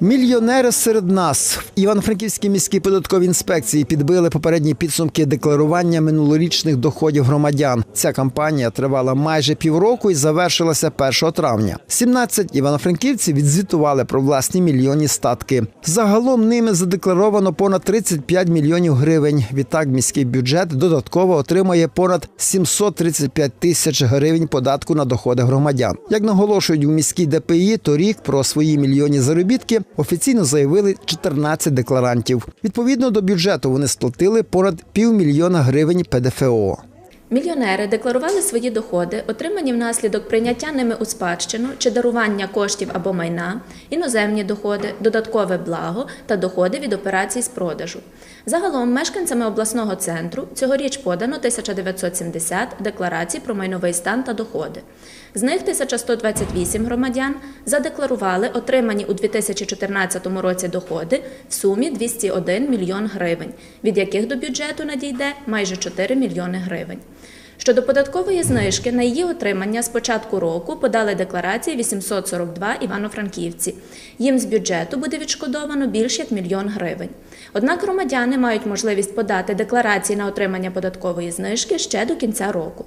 Мільйонери серед нас в Івано-Франківській міській податковій інспекції підбили попередні підсумки декларування минулорічних доходів громадян. Ця кампанія тривала майже півроку і завершилася 1 травня. 17 івано-франківців відзвітували про власні мільйонні статки. Загалом ними задекларовано понад 35 мільйонів гривень. Відтак міський бюджет додатково отримає понад 735 тисяч гривень податку на доходи громадян. Як наголошують у міській ДПІ, торік про свої мільйонні заробітки офіційно заявили 14 декларантів. Відповідно до бюджету вони сплатили понад півмільйона гривень ПДФО. Мільйонери декларували свої доходи, отримані внаслідок прийняття ними у спадщину чи дарування коштів або майна, іноземні доходи, додаткове благо та доходи від операцій з продажу. Загалом мешканцями обласного центру цьогоріч подано 1970 декларацій про майновий стан та доходи. З них 1128 громадян задекларували отримані у 2014 році доходи в сумі 201 мільйон гривень, від яких до бюджету надійде майже 4 мільйони гривень. Щодо податкової знижки на її отримання з початку року подали декларації 842 івано-франківці. Їм з бюджету буде відшкодовано більш як мільйон гривень. Однак громадяни мають можливість подати декларації на отримання податкової знижки ще до кінця року.